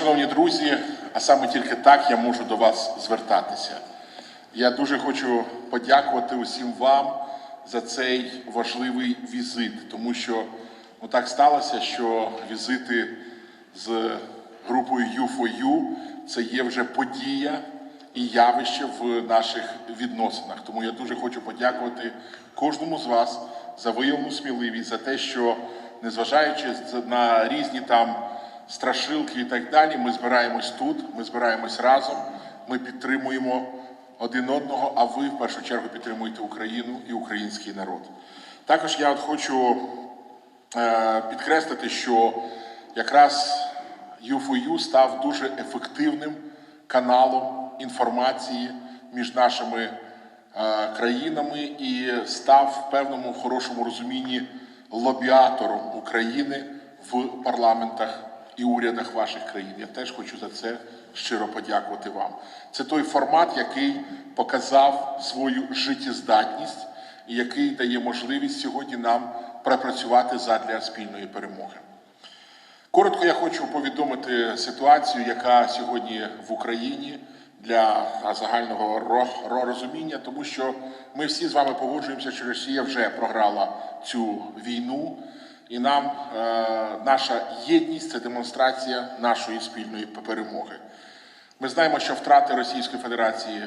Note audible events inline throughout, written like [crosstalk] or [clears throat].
шановні друзі, а саме тільки так я можу до вас звертатися. Я дуже хочу подякувати усім вам за цей важливий візит, тому що ну, так сталося, що візити з групою U4U – це є вже подія і явище в наших відносинах. Тому я дуже хочу подякувати кожному з вас за виявлену сміливість, за те, що незважаючи на різні там страшилки і так далі, ми збираємось тут, ми збираємось разом, ми підтримуємо один одного, а ви в першу чергу підтримуєте Україну і український народ. Також я от хочу е, підкреслити, що якраз U4U став дуже ефективним каналом інформації між нашими е, країнами і став в певному хорошому розумінні лобіатором України в парламентах і урядах ваших країн. Я теж хочу за це щиро подякувати вам. Це той формат, який показав свою життєздатність і який дає можливість сьогодні нам пропрацювати задля спільної перемоги. Коротко я хочу повідомити ситуацію, яка сьогодні в Україні для загального ро- ро- розуміння, тому що ми всі з вами погоджуємося, що Росія вже програла цю війну, і нам е, наша єдність це демонстрація нашої спільної перемоги. Ми знаємо, що втрати Російської Федерації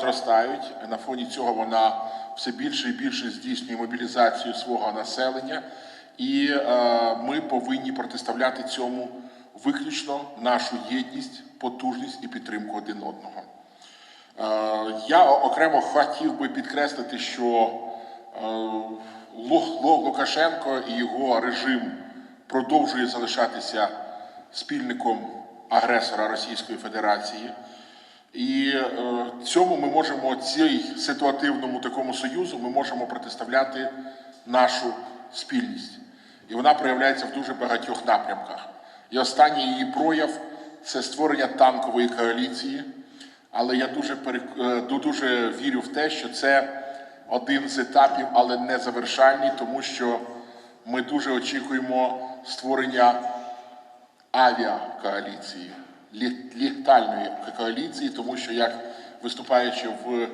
зростають. На фоні цього вона все більше і більше здійснює мобілізацію свого населення, і е, ми повинні протиставляти цьому виключно нашу єдність, потужність і підтримку один одного. Е, Я окремо хотів би підкреслити, що Лукашенко і його режим продовжує залишатися спільником агресора Російської Федерації. І е, цьому ми можемо цій ситуативному такому союзу ми можемо протиставляти нашу спільність. І вона проявляється в дуже багатьох напрямках. І останній її прояв це створення танкової коаліції. Але я дуже е, дуже вірю в те, що це один з етапів, але не завершальний, тому що ми дуже очікуємо створення авіакоаліції, літальної коаліції, тому що як виступаючи в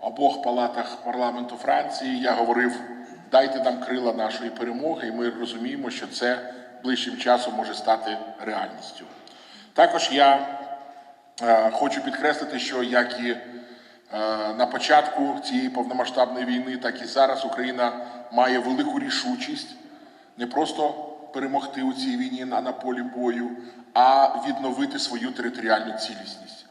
обох палатах парламенту Франції, я говорив: дайте нам крила нашої перемоги, і ми розуміємо, що це ближчим часом може стати реальністю. Також я Е, Хочу підкреслити, що як і на початку цієї повномасштабної війни, так і зараз Україна має велику рішучість не просто перемогти у цій війні на, на полі бою, а відновити свою територіальну цілісність.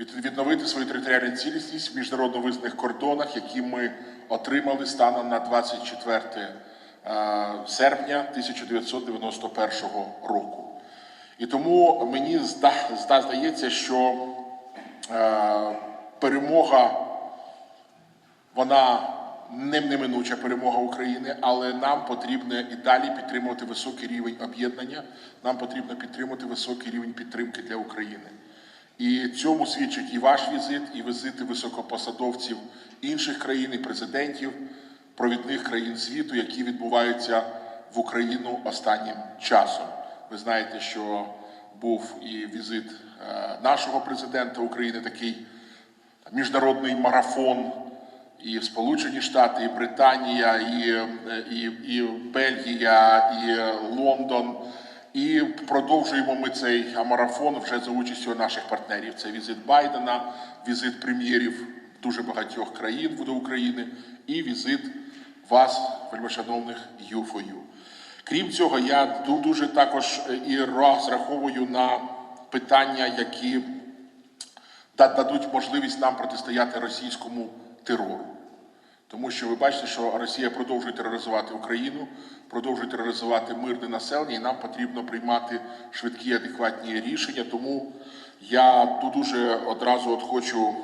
Відновити свою територіальну цілісність в міжнародно визнаних кордонах, які ми отримали станом на 24 е, серпня 1991 року. І тому мені зда, зда- здається, що е, перемога, вона не неминуча перемога України, але нам потрібно і далі підтримувати високий рівень об'єднання, нам потрібно підтримувати високий рівень підтримки для України. І цьому свідчить і ваш візит, і візити високопосадовців інших країн, і президентів провідних країн світу, які відбуваються в Україну останнім часом. Ви знаєте, що був і візит е, нашого президента України, такий міжнародний марафон, і Сполучені Штати, і Британія, і, і, і Бельгія, і Лондон. І продовжуємо ми цей марафон вже за участю наших партнерів. Це візит Байдена, візит прем'єрів дуже багатьох країн до України і візит вас, вельмишановних U4U. Крім цього, я дуже також е, і розраховую на питання, які да- дадуть можливість нам протистояти російському терору. Тому що ви бачите, що Росія продовжує тероризувати Україну, продовжує тероризувати мирне населення, і нам потрібно приймати швидкі адекватні рішення. Тому я тут дуже одразу от хочу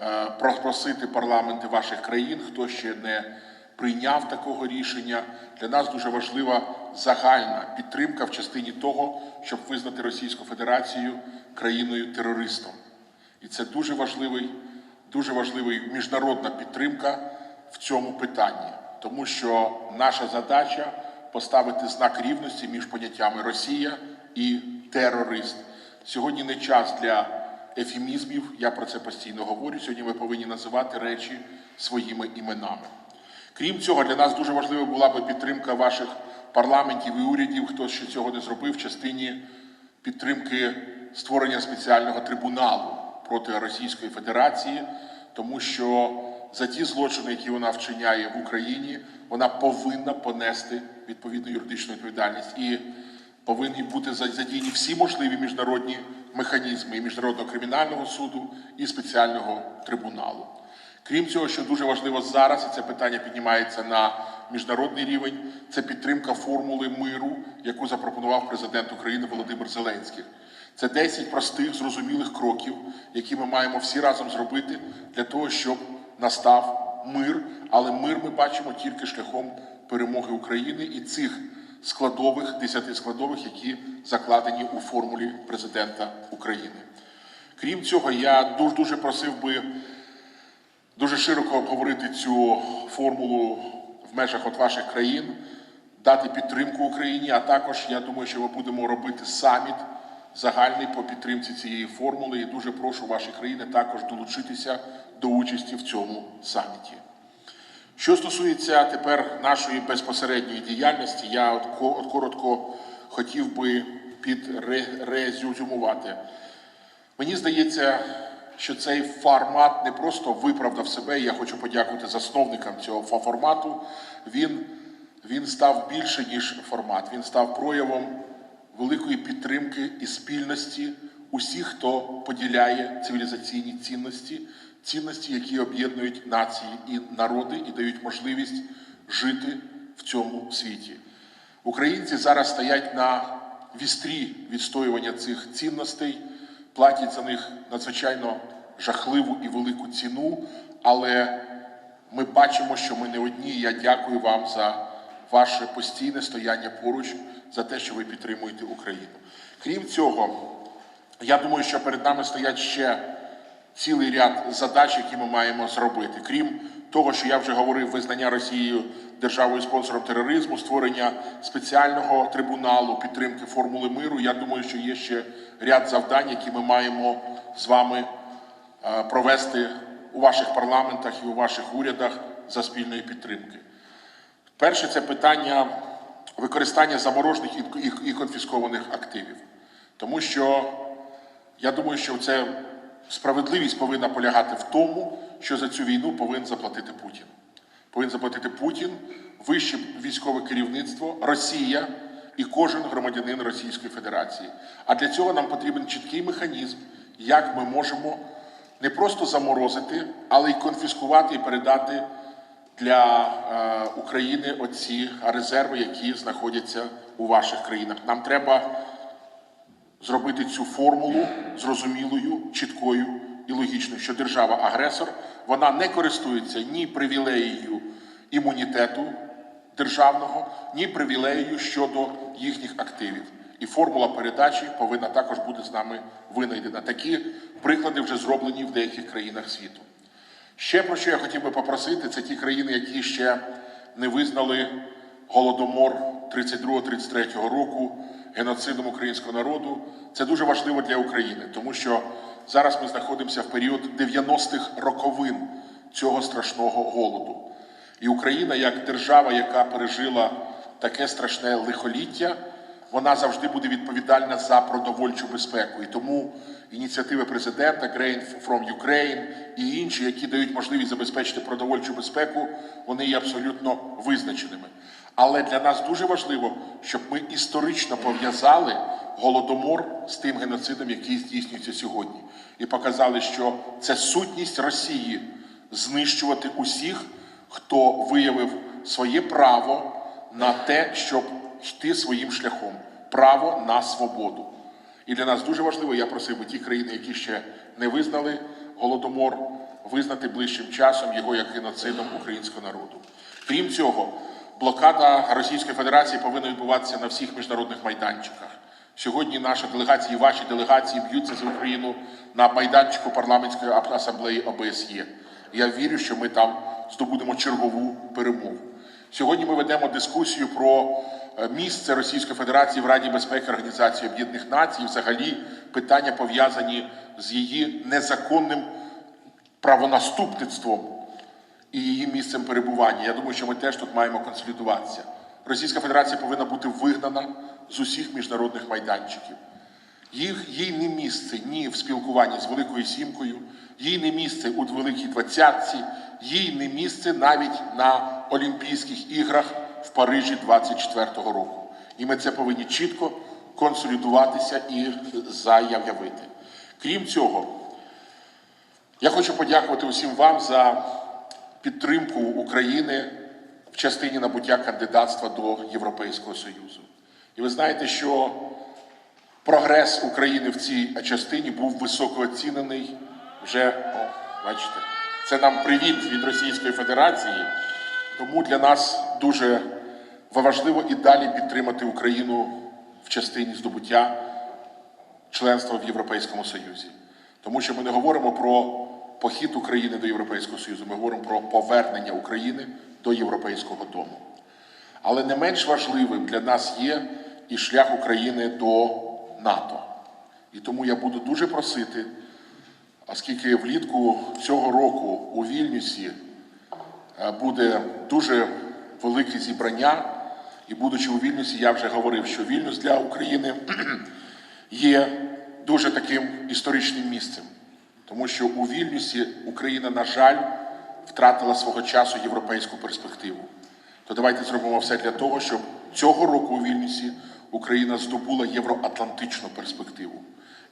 е, просити парламенти ваших країн, хто ще не прийняв такого рішення. Для нас дуже важлива загальна підтримка в частині того, щоб визнати Російську Федерацію країною терористом. І це дуже важливий, дуже важливий міжнародна підтримка в цьому питанні, тому що наша задача поставити знак рівності між поняттями Росія і терорист. Сьогодні не час для ефемізмів, я про це постійно говорю. Сьогодні ми повинні називати речі своїми іменами. Крім цього, для нас дуже важливою була би підтримка ваших парламентів і урядів, хто ще цього не зробив в частині підтримки створення спеціального трибуналу проти Російської Федерації, тому що за ті злочини, які вона вчиняє в Україні, вона повинна понести відповідну юридичну відповідальність і повинні бути задіяні всі можливі міжнародні механізми і міжнародного кримінального суду і спеціального трибуналу. Крім цього, що дуже важливо зараз, і це питання піднімається на міжнародний рівень, це підтримка формули миру, яку запропонував президент України Володимир Зеленський. Це 10 простих, зрозумілих кроків, які ми маємо всі разом зробити для того, щоб настав мир. Але мир ми бачимо тільки шляхом перемоги України і цих складових, 10 складових, які закладені у формулі президента України. Крім цього, я дуже дуже просив би дуже широко обговорити цю формулу межах от ваших країн, дати підтримку Україні. А також я думаю, що ми будемо робити саміт загальний по підтримці цієї формули. І дуже прошу ваші країни також долучитися до участі в цьому саміті. Що стосується тепер нашої безпосередньої діяльності, я от от коротко хотів би підрезюмувати. Мені здається, що цей формат не просто виправдав себе. і Я хочу подякувати засновникам цього формату. Він, він став більше ніж формат. Він став проявом великої підтримки і спільності усіх, хто поділяє цивілізаційні цінності, цінності, які об'єднують нації і народи і дають можливість жити в цьому світі. Українці зараз стоять на вістрі відстоювання цих цінностей, платять за них надзвичайно жахливу і велику ціну, але ми бачимо, що ми не одні. Я дякую вам за ваше постійне стояння поруч, за те, що ви підтримуєте Україну. Крім цього, я думаю, що перед нами стоять ще цілий ряд задач, які ми маємо зробити. Крім того, що я вже говорив, визнання Росією державою спонсором тероризму, створення спеціального трибуналу підтримки формули миру. Я думаю, що є ще ряд завдань, які ми маємо з вами е, провести у ваших парламентах і у ваших урядах за спільної підтримки. Перше це питання використання заморожених і- конфіскованих активів. Тому що я думаю, що це справедливість повинна полягати в тому, що за цю війну повинен заплатити Путін. Повинен заплатити Путін, вище військове керівництво, Росія і кожен громадянин Російської Федерації. А для цього нам потрібен чіткий механізм, як ми можемо не просто заморозити, але й конфіскувати і передати для е, України оці резерви, які знаходяться у ваших країнах. Нам треба зробити цю формулу зрозумілою, чіткою і логічною, що держава-агресор вона не користується ні привілеєю імунітету державного, ні привілеєю щодо їхніх активів. І формула передачі повинна також бути з нами винайдена. Такі приклади вже зроблені в деяких країнах світу. Ще про що я хотів би попросити, це ті країни, які ще не визнали голодомор 32-33 року геноцидом українського народу. Це дуже важливо для України, тому що зараз ми знаходимося в період 90-х роковин цього страшного голоду. І Україна, як держава, яка пережила таке страшне лихоліття, вона завжди буде відповідальна за продовольчу безпеку. І тому ініціативи президента Grain from Ukraine і інші, які дають можливість забезпечити продовольчу безпеку, вони є абсолютно визначеними. Але для нас дуже важливо, щоб ми історично пов'язали голодомор з тим геноцидом, який здійснюється сьогодні, і показали, що це сутність Росії знищувати усіх, хто виявив своє право на те, щоб йти своїм шляхом, право на свободу. І для нас дуже важливо, я просив би ті країни, які ще не визнали голодомор, визнати ближчим часом його як геноцидом українського народу. Крім цього, блокада Російської Федерації повинна відбуватися на всіх міжнародних майданчиках. Сьогодні наша делегація і ваші делегації б'ються за Україну на майданчику парламентської асамблеї ОБСЄ. Я вірю, що ми там здобудемо чергову перемогу. Сьогодні ми ведемо дискусію про е, місце Російської Федерації в Раді безпеки Організації Об'єднаних Націй, взагалі питання пов'язані з її незаконним правонаступництвом і її місцем перебування. Я думаю, що ми теж тут маємо консолідуватися. Російська Федерація повинна бути вигнана з усіх міжнародних майданчиків. Їх, їй не місце ні в спілкуванні з Великою Сімкою, їй не місце у Великій Двадцятці, їй не місце навіть на Олімпійських іграх в Парижі 24-го року. І ми це повинні чітко консолідуватися і заявити. Крім цього, я хочу подякувати усім вам за підтримку України в частині набуття кандидатства до Європейського Союзу. І ви знаєте, що прогрес України в цій частині був високо оцінений вже, о, бачите, це нам привіт від Російської Федерації. Тому для нас дуже важливо і далі підтримати Україну в частині здобуття членства в Європейському Союзі. Тому що ми не говоримо про похід України до Європейського Союзу, ми говоримо про повернення України до Європейського дому. Але не менш важливим для нас є і шлях України до НАТО. І тому я буду дуже просити, оскільки влітку цього року у Вільнюсі е, буде дуже велике зібрання, і будучи у Вільнюсі, я вже говорив, що Вільнюс для України [clears throat] є дуже таким історичним місцем, тому що у Вільнюсі Україна, на жаль, втратила свого часу європейську перспективу. То давайте зробимо все для того, щоб цього року у Вільнюсі Україна здобула євроатлантичну перспективу.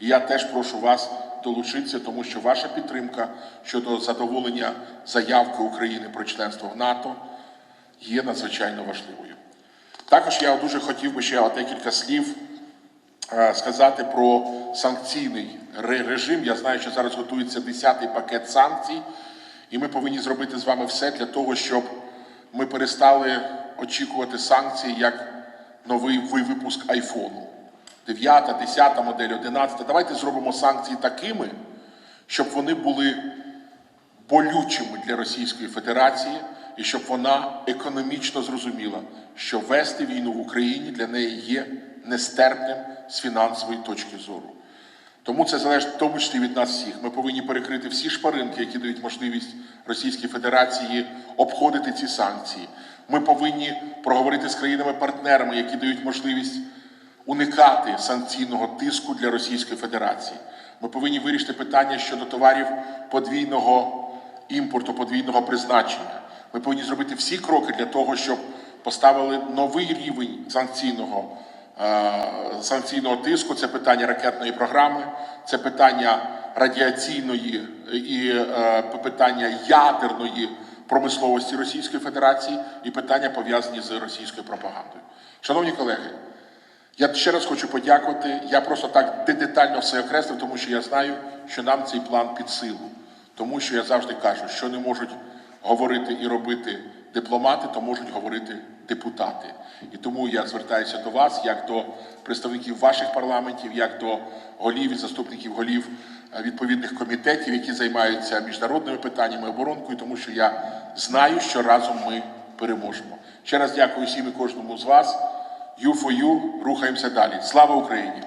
І я теж прошу вас долучитися, тому що ваша підтримка щодо задоволення заявки України про членство в НАТО є надзвичайно важливою. Також я дуже хотів би ще декілька слів сказати про санкційний режим. Я знаю, що зараз готується 10-й пакет санкцій, і ми повинні зробити з вами все для того, щоб ми перестали очікувати санкції як новий випуск айфону. 9, 10 модель, 11. Давайте зробимо санкції такими, щоб вони були болючими для Російської Федерації і щоб вона економічно зрозуміла, що вести війну в Україні для неї є нестерпним з фінансової точки зору. Тому це залежить в тому числі від нас всіх. Ми повинні перекрити всі шпаринки, які дають можливість Російській Федерації обходити ці санкції. Ми повинні проговорити з країнами-партнерами, які дають можливість уникати санкційного тиску для Російської Федерації. Ми повинні вирішити питання щодо товарів подвійного імпорту, подвійного призначення. Ми повинні зробити всі кроки для того, щоб поставили новий рівень санкційного, санкційного тиску. Це питання ракетної програми, це питання радіаційної і е, питання ядерної промисловості Російської Федерації і питання пов'язані з російською пропагандою. Шановні колеги. Я ще раз хочу подякувати. Я просто так детально все окреслив, тому що я знаю, що нам цей план під силу. Тому що я завжди кажу, що не можуть говорити і робити дипломати, то можуть говорити депутати. І тому я звертаюся до вас, як до представників ваших парламентів, як до голів і заступників голів е, відповідних комітетів, які займаються міжнародними питаннями оборонкою, тому що я знаю, що разом ми переможемо. Ще раз дякую всім і кожному з вас. You for you, рухаємося далі. Слава Україні!